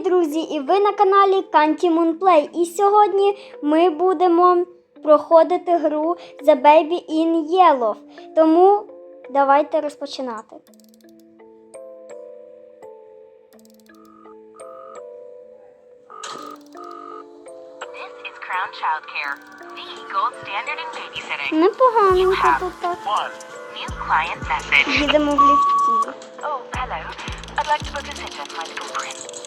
друзі! І ви на каналі Канті Moonplay. І сьогодні ми будемо проходити гру The Baby in Yellow. Тому давайте розпочинати. This is Crown Childcare, the gold standard in babysitting. Непоганенько тут так. One. New client message. Їдемо в ліфті. Oh, hello. I'd like to book a sitter for my little prince.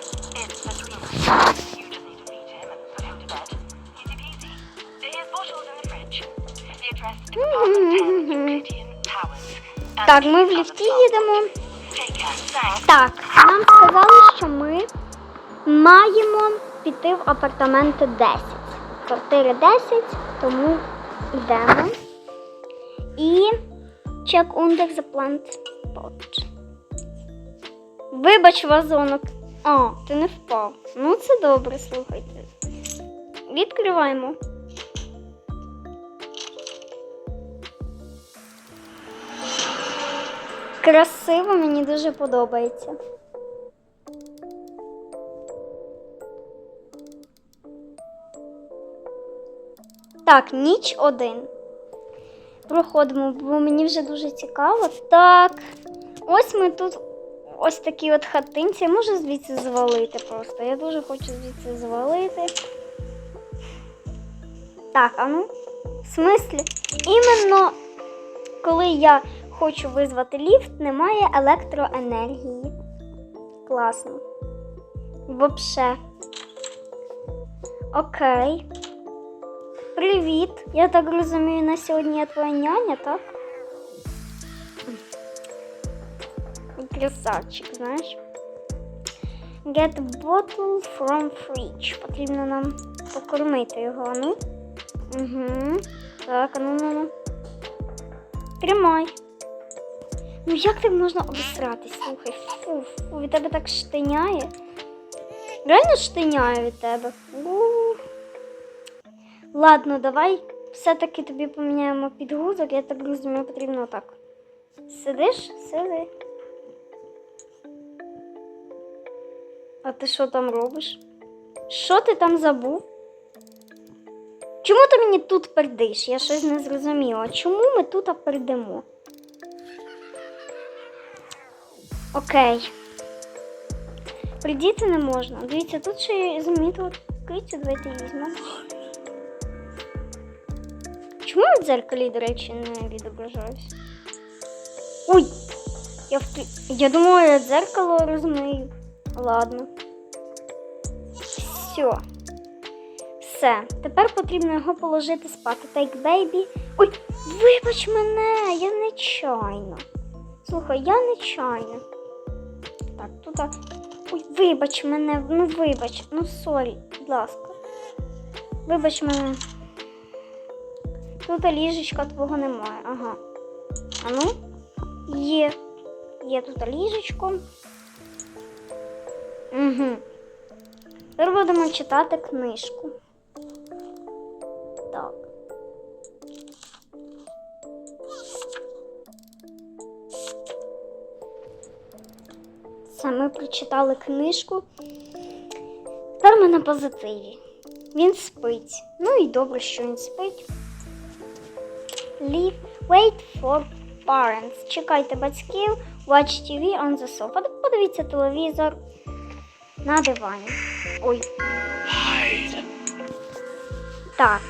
Так, ми в ліфті їдемо. Так, нам сказали, що ми маємо піти в апартаменти 10. Квартири 10, тому йдемо. І under the plant pot. Вибач, вазонок. А, ти не впав. Ну, це добре, слухайте. Відкриваємо. Красиво, мені дуже подобається. Так, ніч один. Проходимо, бо мені вже дуже цікаво. Так. Ось ми тут ось такі от хатинці. Можу звідси звалити просто. Я дуже хочу звідси звалити. Так, а ну, в смислі? Іменно коли я хочу визвати ліфт, немає електроенергії. Класно. Вообще. Окей. Привіт. Я так розумію, на сьогодні я твоя няня, так? Красавчик, знаєш. Get bottle from fridge. Потрібно нам покормити його, ну. Угу. Так, ну, ну, ну. Тримай. Ну як так можна обісратись? Слухай, фу, фу, від тебе так штиняє. Реально штиняє від тебе. Ладно, давай все-таки тобі поміняємо підгузок, я так розумію, потрібно так. Сидиш? Сиди. А ти що там робиш? Що ти там забув? Чому ти мені тут пердиш? Я щось не зрозуміла. Чому ми тут пердимо? Окей. Придіти не можна. Дивіться, тут ще я замітила кицю, давайте візьмемо. Чому в дзеркалі, до речі, не відображаюсь? Ой! Я, в... я думала, я дзеркало розмию. Ладно. Все. Все. Тепер потрібно його положити спати. Take baby. Ой, вибач мене, я нечайно. Слухай, я нечайно. Так, тут. Ой, вибач мене, ну вибач, ну сорі, будь ласка. Вибач мене. Тут ліжечка твого немає. Ага. А ну? Є. Є тут ліжечко. Угу. Тепер будемо читати книжку. Так. Це ми прочитали книжку. Тепер ми на позитиві. Він спить. Ну і добре, що він спить. Leave, wait for parents. Чекайте батьків. Watch TV on the sofa. Подивіться телевізор на дивані. Ой. Так.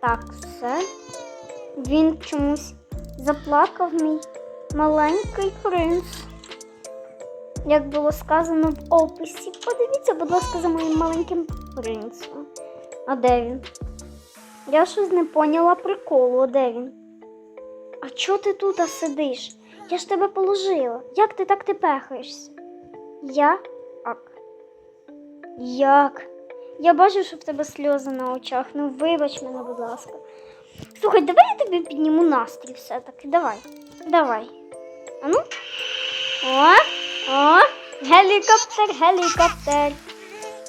Так, все. Він чомусь заплакав мій маленький принц. Як було сказано в описі, подивіться, будь ласка, за моїм маленьким принцем. А де він? Я щось не поняла приколу, а де він? А чого ти тут сидиш? Я ж тебе положила. Як ти так тепехаєшся? Я? Ак. Як? Я бачу, що в тебе сльози на очах. Ну вибач мене, будь ласка. Слухай, давай я тобі підніму настрій все-таки. Давай. Давай. А ну? О, о, Гелікоптер, гелікоптер.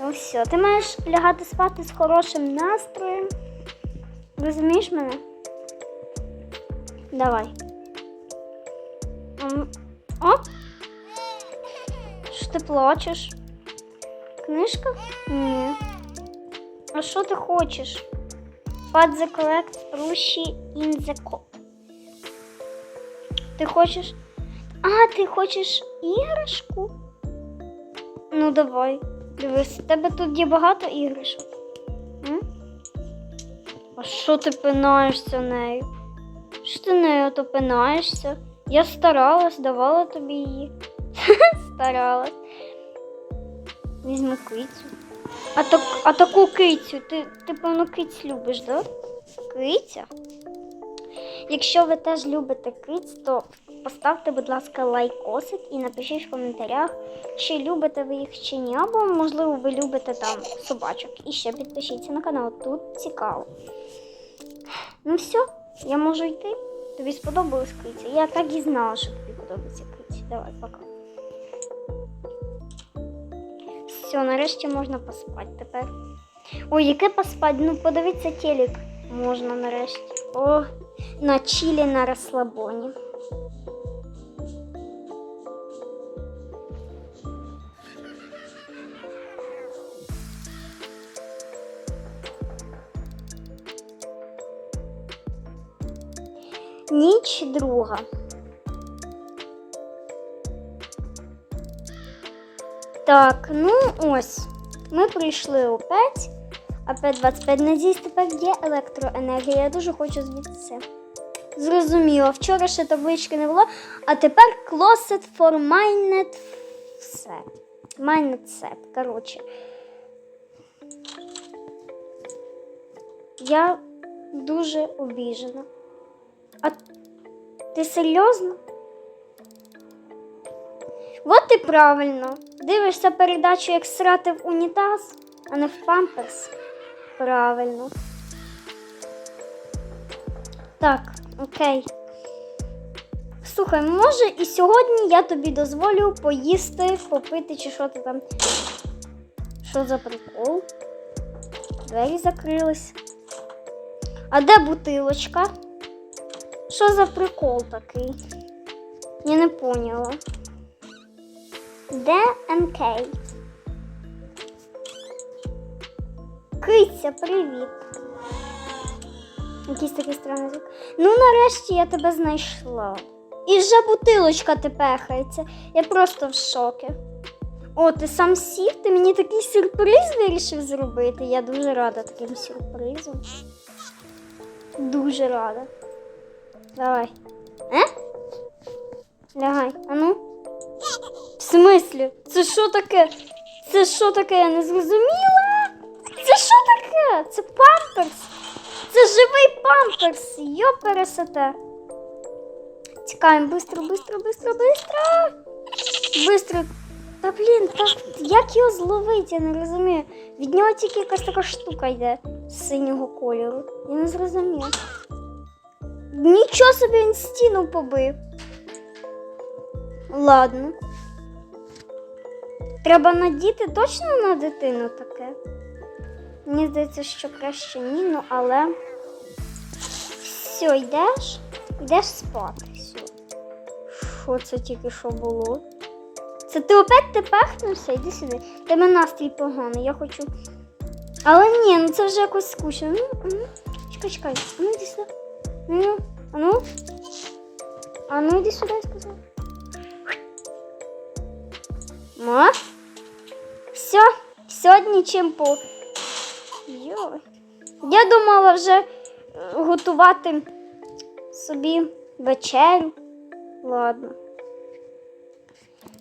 Ну все, ти маєш лягати спати з хорошим настроєм. Розумієш мене? Давай. О! Що ти плачеш? Книжка? Ні. А що ти хочеш? Пад the collect Руші in the cup. Ти хочеш. А, ти хочеш іграшку? Ну давай. Дивись, у тебе тут є багато іграшок. М? А що ти пинаєшся нею? Що ти нею то пинаєшся? Я старалась, давала тобі її. старалась. Візьму кицю. А, так, а таку кицю, ти, ти певно киць любиш, да? Киця? Якщо ви теж любите киць, то поставте, будь ласка, лайкосик і напишіть в коментарях, чи любите ви їх чи ні, або можливо ви любите там собачок. І ще підпишіться на канал, тут цікаво. Ну все, я можу йти. Тобі сподобалась киця? Я так і знала, що тобі подобається киця. Давай, пока. Все, нарешті можна поспати тепер. Ой, яке поспати? Ну подивіться телек можна нарешті. О, на чилі на розслабоні. Ніч друга. Так, ну ось. Ми прийшли у 5, а 5.25. Надіюсь, тепер є електроенергія. Я дуже хочу звідси. Зрозуміло, вчора ще таблички не було, а тепер closet for mainnet все. Mainnet set, коротше. Я дуже обіжена. А ти серйозно? От і правильно. Дивишся передачу, як срати в унітаз, а не в памперс. Правильно. Так, окей. Слухай, може і сьогодні я тобі дозволю поїсти, попити чи що ти там. Що за прикол? Двері закрились. А де бутилочка? Що за прикол такий? Я не поняла. Де МК? Киця, привіт. Якийсь такий странний звук. Ну, нарешті я тебе знайшла. І вже бутилочка тепехається. Я просто в шокі. О, ти сам сів, ти мені такий сюрприз вирішив зробити. Я дуже рада таким сюрпризом. Дуже рада. Давай. Е? Лягай. А ну? В смислі? Це що таке? Це що таке? Я не зрозуміла. Це що таке? Це памперс. Це живий памперс. Йо пересете. Тікаємо, бистро, бистро, бистро, бистро. Бистро. Та блін, та як його зловити, я не розумію. Від нього тільки якась така штука йде синього кольору. Я не зрозумів. Нічого собі він стіну побив. Ладно. Треба надіти точно на дитину таке. Мені здається, що краще ні, ну але. Все, йдеш? Йдеш спати. Все. Що це тільки що було? Це ти опять ти пехнувся? Іди сюди. Тебе настрій поганий, я хочу. Але ні, ну це вже якось скучно. Ну, а ну, чекай, чекай. А ну йди сюди. Ну, а ну. А ну йди сюди, я сказала. Ма? Все, сьогодні чим по. Йой. Я думала вже е, готувати собі вечерю. Ладно.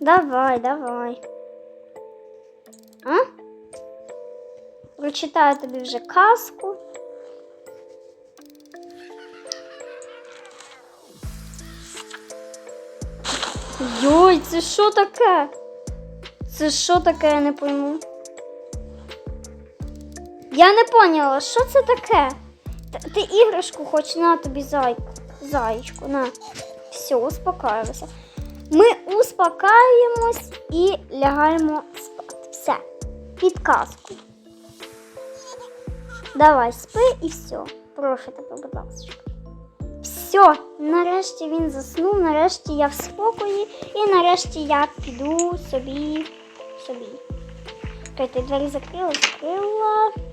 Давай, давай. А? Прочитаю тобі вже казку. Йой, це що таке? Це що таке, я не пойму. Я не поняла, що це таке? Ти іграшку хоч на тобі зайку. Заєчку, на. Все, успокоїлася. Ми успокаємось і лягаємо спати. Все. Підказку. Давай, спи і все. Прошу тебе, будь ласка. Все, нарешті він заснув, нарешті я в спокої, і нарешті я піду собі собі. Чекайте, двері закрила, закрила.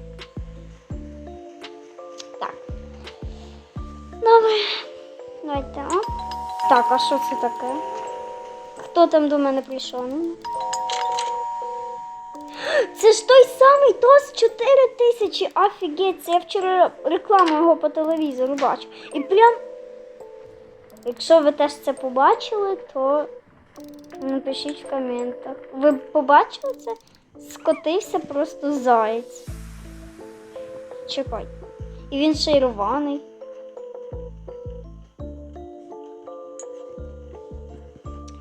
Добре. Давайте. О. Так, а що це таке? Хто там до мене прийшов? Це ж той самий ТОС 4 тисячі. Офігеть, це я вчора рекламу його по телевізору бачу. І прям, якщо ви теж це побачили, то напишіть в коментах. Ви побачили це? Скотився просто заєць. Чекай. І він ще.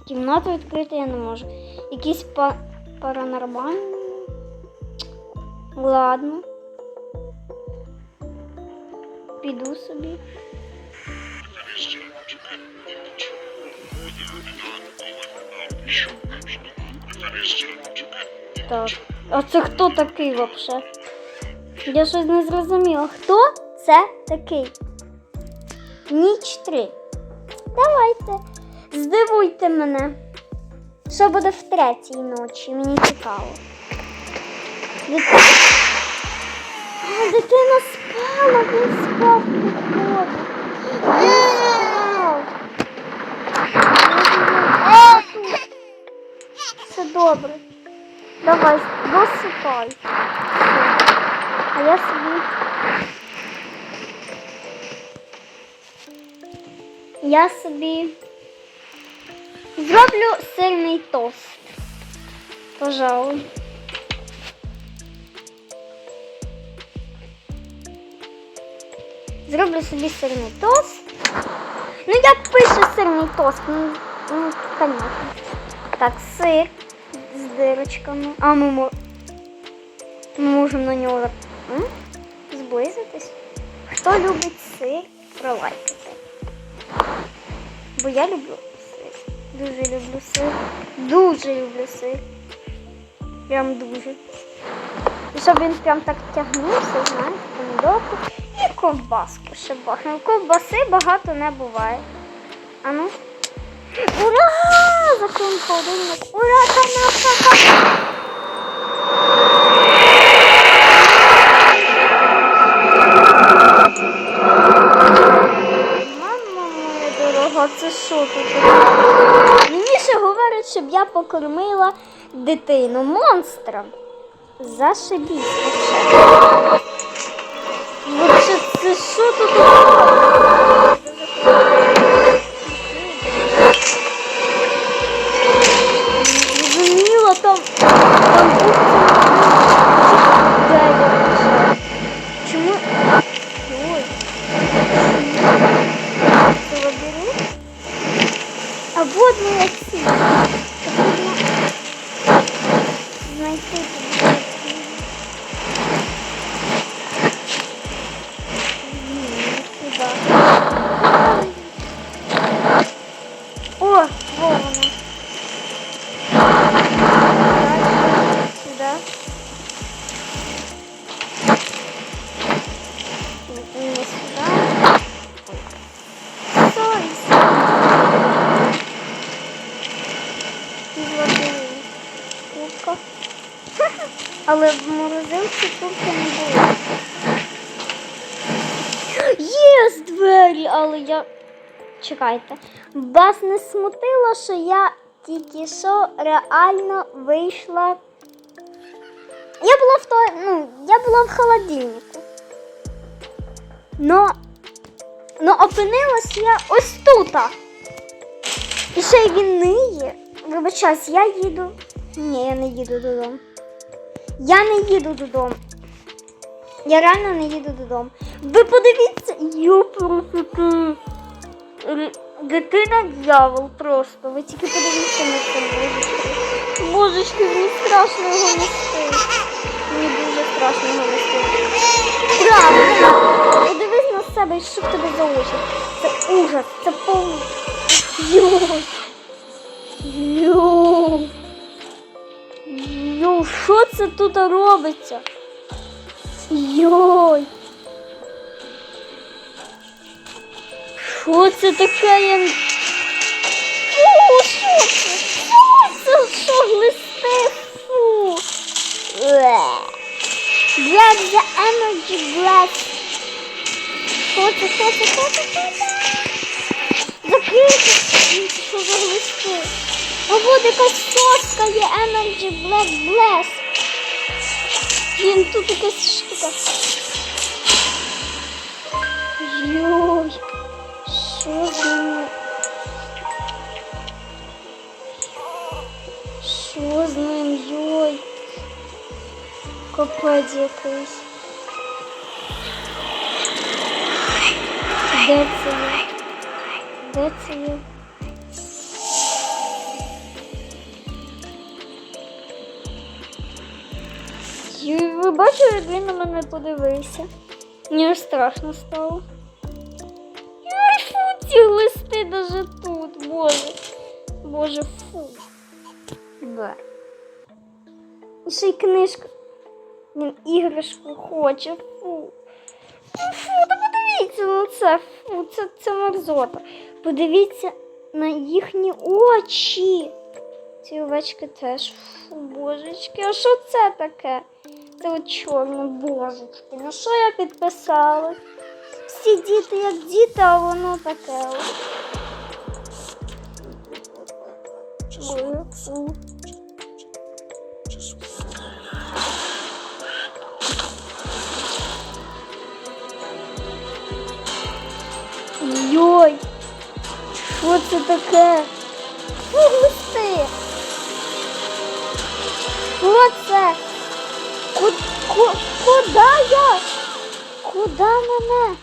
Кімнату відкрити я не можу. Якісь па паранормальні. Ладно. Піду собі. Так. А це хто такий взагалі? Я щось не зрозуміла. Хто це такий? Ніч 3. Давайте. Здивуйте мене. Що буде в третій ночі? Мені цікаво. Дит- А, дитина спала, він спав тут. Все добре. Давай, досипай. А я собі. Я собі зроблю сильний тост. Пожалуй. Зроблю собі сирний тост. Ну, як пише сирний тост? Ну, ну конечно. Так, сир з дирочками. А ми, мо... ми на так, м? зблизитись. Хто любить сир, пролайкайте. Бо я люблю. Дуже люблю сир. Дуже люблю сир. Прям дуже. І щоб він прям так тягнувся, знаєте, помідорку і ковбаску ще бахнемо. Ковбаси багато не буває. А ну. Ура! Закрив холодильник. Ура, канапка! Це що? Мені ще говорять, щоб я покормила дитину монстром. Зашибісь вообще. Це що тут? Зрозуміло, там, там був Моя ціль. Знайти Чекайте. Вас не смутило, що я тільки що реально вийшла. Я була в той, ну, я була в холодильнику. Но, но опинилась я ось тут. І ще й він ниє. Вибачаюсь, я їду. Ні, я не їду додому. Я не їду додому. Я реально не їду додому. Ви подивіться, юпрофіки. Дитина дьявол просто. Ви тільки подивіться на це божечки. Божечки, мені страшно його нести. Мені дуже страшно його нести. Правда. Подивись на себе, що в тебе за очі. Це ужас, це повний. Йой. Йоу. Йоу, що це тут робиться? Йой. Що це таке? Я... Фу, що це? Фу, це що глисти? Фу. Grab the energy blast. Що це, що це, що це, що це? Закрити. Що за глисти? О, вот якась соска є Energy Black Blast. Блін, тут якась штука. Йой. Що? Що з ним? Йой. Капець якийсь. Де це є? Де? Ви бачили, він на мене подивився? Мені страшно стало. Ці листи даже тут, боже. Боже, фу. Да. Ще й книжка. Він іграшку хоче, фу. Ну, Фу, та подивіться на це, фу, це, це мерзота. Подивіться на їхні очі. Ці овечки теж. Фу, божечки, а що це таке? Це от чорне, божечки. Ну що я підписала? Всі діти як діти, а воно таке. Йой! Що це таке? Фу! Що це? Ку- ку- я? Куди мене?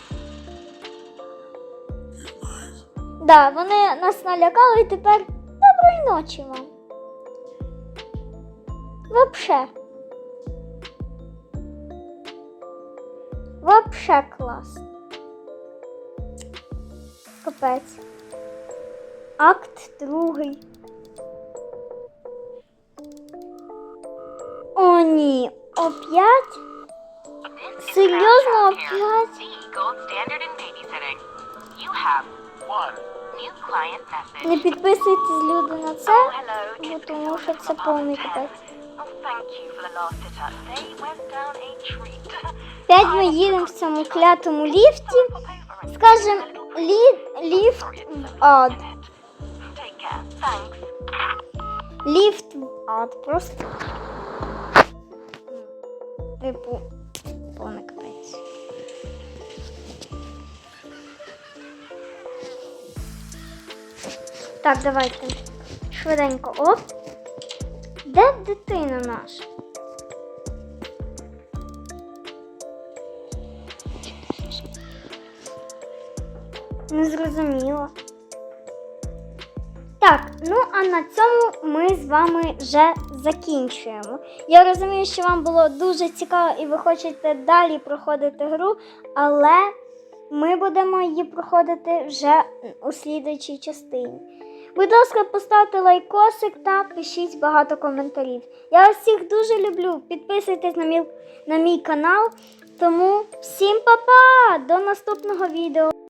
Да, вони нас налякали і тепер доброї ночі вам. Вообще. Вообще клас. Капець. Акт другий. О, ні, опять? Серйозно, опять? Не підписуйтесь люди на Oh, це, бо тому що це повний капець. 10. Oh, thank you for the last sit-up. They went down a treat. П'ять ми їдемо в цьому клятому ліфті. Скажем, лі, ліфт в ад. Ліфт в ад. Просто. Типу, повний Так, давайте. Швиденько. Оп. Де дитина наша? Не зрозуміло. Так, ну а на цьому ми з вами вже закінчуємо. Я розумію, що вам було дуже цікаво і ви хочете далі проходити гру, але ми будемо її проходити вже у слідуючій частині. Будь ласка, поставте лайкосик та пишіть багато коментарів. Я вас всіх дуже люблю. Підписуйтесь на мій, на мій канал. Тому всім па-па! До наступного відео!